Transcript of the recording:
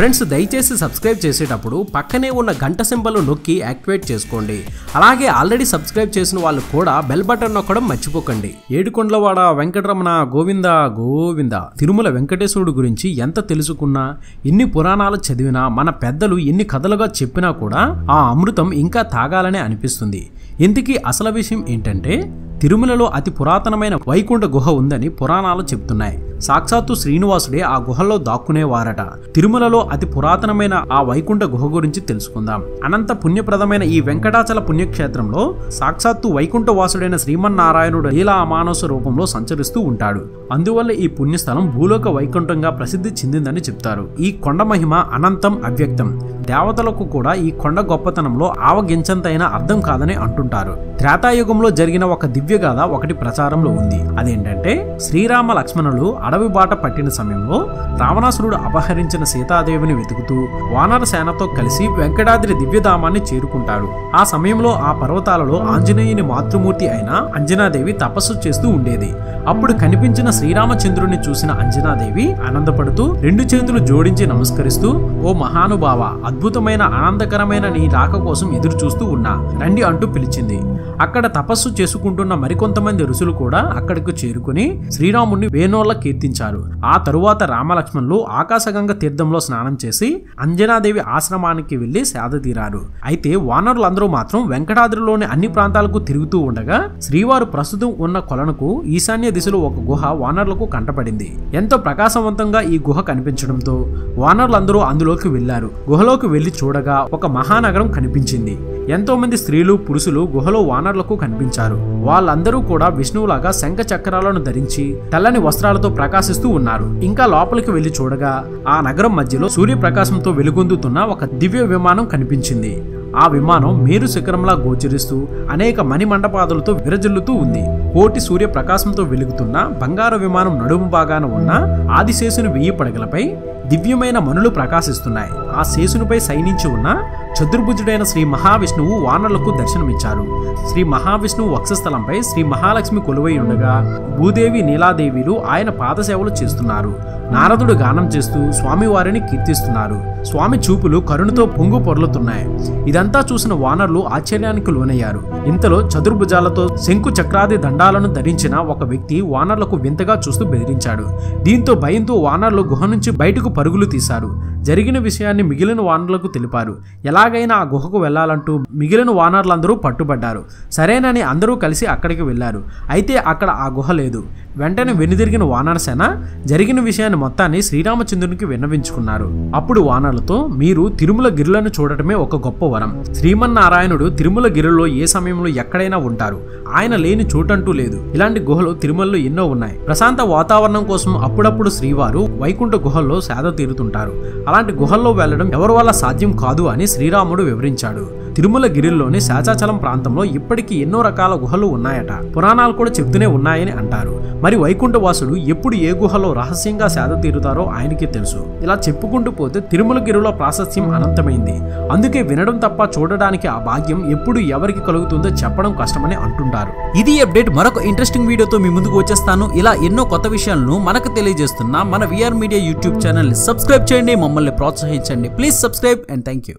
Friends దయచేసి subscribe చేసేటప్పుడు పక్కనే ఉన్న గంట సింబల్ నొక్కి యాక్టివేట్ చేసుకోండి. అలాగే ఆల్రెడీ సబ్స్క్రైబ్ చేసిన వాళ్ళు కూడా బెల్ బటన్ నొక్కడం మర్చిపోకండి. ఏడుకొండలవాడ వెంకటరమణ గోవింద గోవింద తిరుమల వెంకటేశ్వరుడు గురించి ఎంత తెలుసుకున్నా ఎన్ని పురాణాలు చదివినా మన పెద్దలు ఎన్ని కథలుగా చెప్పినా కూడా ఆ అమృతం ఇంకా తాగాలనే అనిపిస్తుంది. ఇంతకీ అసలు విషయం ఏంటంటే తిరుమలలో అతి పురాతనమైన వైకుంఠ గుహ ఉందని పురాణాలు చెప్తున్నాయి. సాక్షాత్తు శ్రీనివాసుడే ఆ గుహలో దాక్కునేవారట. తిరుమలలో అతి పురాతనమైన ఆ వైకుంఠ గుహ గురించి తెలుసుకుందాం. అనంత పుణ్యప్రదమైన ఈ వెంకటాచల పుణ్యక్షేత్రంలో సాక్షాత్తు వైకుంఠ వాసుడైన శ్రీమన్నారాయణుడు లీలా అమానస రూపంలో సంచరిస్తూ ఉంటాడు. అందువల్ల ఈ పుణ్యస్థలం భూలోక వైకుంఠంగా ప్రసిద్ధి చెందిందని చెప్తారు. ఈ కొండ మహిమ అనంతం అవ్యక్తం. దేవతలకు కూడా ఈ కొండ గొప్పతనంలో ఆవగించంతైన అర్థం కాదని అంటుంటారు. త్రేతాయుగంలో జరిగిన ఒక దివ్య గాథ ఒకటి ప్రచారంలో ఉంది. అదేంటంటే శ్రీరామ లక్ష్మణులు అడవి బాట పట్టిన సమయంలో రావణాసురుడు అపహరించిన సీతాదేవిని వెతుకుతూ వానర సేనతో కలిసి వెంకటాద్రి దివ్యధామాన్ని చేరుకుంటాడు. ఆ సమయంలో ఆ పర్వతాలలో ఆంజనేయుని మాతృమూర్తి అయిన అంజనాదేవి తపస్సు చేస్తూ ఉండేది. అప్పుడు కనిపించిన శ్రీరామచంద్రుని చూసిన అంజనాదేవి ఆనందపడుతూ రెండు చేతులు జోడించి నమస్కరిస్తూ ఓ మహానుభావ అద్భుతమైన ఆనందకరమైన నీ రాక కోసం ఎదురు చూస్తూ ఉన్నా రండి అంటూ పిలిచింది. అక్కడ తపస్సు చేసుకుంటున్న మరికొంతమంది ఋషులు కూడా అక్కడికి చేరుకుని శ్రీరాముణ్ణి వేణోళ్ళ కీర్తించారు. ఆ తరువాత రామలక్ష్మణులు ఆకాశగంగ తీర్థంలో స్నానం చేసి అంజనాదేవి ఆశ్రమానికి వెళ్ళి సేద తీరారు. అయితే వానరులందరూ మాత్రం వెంకటాద్రిలోని అన్ని ప్రాంతాలకు తిరుగుతూ ఉండగా శ్రీవారు ప్రస్తుతం ఉన్న కొలనుకు ఈశాన్య దిశలో ఒక గుహ వానరులకు కంటపడింది. ఎంతో ప్రకాశవంతంగా ఈ గుహ కనిపించడంతో వానరులందరూ అందులోకి వెళ్ళారు గుహలోకి వెళ్ళి చూడగా ఒక మహానగరం కనిపించింది. ఎంతోమంది స్త్రీలు పురుషులు గుహలో వానర్లకు కనిపించారు. వాళ్ళందరూ కూడా విష్ణువులాగా శంఖ చక్రాలను ధరించి తెల్లని వస్త్రాలతో ప్రకాశిస్తూ ఉన్నారు. ఇంకా లోపలికి వెళ్ళి చూడగా ఆ నగరం మధ్యలో సూర్యప్రకాశంతో వెలుగొందుతున్న ఒక దివ్య విమానం కనిపించింది. ఆ విమానం మేరు శిఖరంలా గోచరిస్తూ అనేక మణిమండపాదులతో విరజిల్లుతూ ఉంది. కోటి సూర్య ప్రకాశంతో వెలుగుతున్న బంగారు విమానం నడుము భాగాన ఉన్న ఆదిశేషుని వెయ్యి పడగలపై దివ్యమైన మనులు ప్రకాశిస్తున్నాయి. ఆ శేషునిపై సైనించి ఉన్న చతుర్భుజుడైన శ్రీ మహావిష్ణువు వానరులకు దర్శనమిచ్చారు. శ్రీ మహావిష్ణువు వక్షస్థలంపై శ్రీ మహాలక్ష్మి కొలువై ఉండగా భూదేవి నీలాదేవిలు ఆయన పాదసేవలు చేస్తున్నారు. నారదుడు గానం చేస్తూ స్వామివారిని కీర్తిస్తున్నారు. స్వామి చూపులు కరుణతో పొంగు పొర్లుతున్నాయి. ఇదంతా చూసిన వానరులు ఆశ్చర్యానికి లోనయ్యారు. ఇంతలో చతుర్భుజాలతో శంకు చక్రాది దండాలను ధరించిన ఒక వ్యక్తి వానర్లకు వింతగా చూస్తూ బెదిరించాడు. దీంతో భయంతో వానర్లు గుహ నుంచి బయటకు పరుగులు తీశారు. జరిగిన విషయాన్ని మిగిలిన వానర్లకు తెలిపారు. ఎలాగైనా ఆ గుహకు వెళ్ళాలంటూ మిగిలిన వానర్లందరూ పట్టుబడ్డారు. సరేనని అందరూ కలిసి అక్కడికి వెళ్ళారు అయితే అక్కడ ఆ గుహ లేదు. వెంటనే వెనుదిరిగిన వానరసేన జరిగిన విషయాన్ని మొత్తాన్ని శ్రీరామచంద్రునికి విన్నవించుకున్నారు. అప్పుడు వానరులతో మీరు తిరుమల గిరులను చూడటమే ఒక గొప్ప వరం. శ్రీమన్నారాయణుడు తిరుమల గిరిలో ఏ సమయంలో ఎక్కడైనా ఉంటారు. ఆయన లేని చోటంటూ లేదు. ఇలాంటి గుహలు తిరుమలలో ఎన్నో ఉన్నాయి. ప్రశాంత వాతావరణం కోసం అప్పుడప్పుడు శ్రీవారు వైకుంఠ గుహల్లో సేద తీరుతుంటారు. అలాంటి గుహల్లో వెళ్ళడం ఎవరి వల్ల సాధ్యం కాదు అని శ్రీరాముడు వివరించాడు. తిరుమల గిరిలోని శాచాచలం ప్రాంతంలో ఇప్పటికీ ఎన్నో రకాల గుహలు ఉన్నాయట. పురాణాలు కూడా చెప్తూనే ఉన్నాయని అంటారు. మరి వైకుంఠవాసుడు ఎప్పుడు ఏ గుహలో రహస్యంగా సేద తీరుతారో ఆయనకే తెలుసు. ఇలా చెప్పుకుంటూ పోతే తిరుమల గిరిలో ప్రాశస్త్యం అనంతమైంది. అందుకే వినడం తప్ప చూడడానికి ఆ భాగ్యం ఎప్పుడు ఎవరికి కలుగుతుందో చెప్పడం కష్టమని అంటుంటారు. ఇది అప్డేట్. మరొక ఇంట్రెస్టింగ్ వీడియోతో మీ ముందుకు వచ్చేస్తాను. ఇలా ఎన్నో కొత్త విషయాలను మనకు తెలియజేస్తున్న మన విఆర్ మీడియా యూట్యూబ్ ఛానల్ని సబ్స్క్రైబ్ చేయండి. మమ్మల్ని ప్రోత్సహించండి. Please subscribe and thank you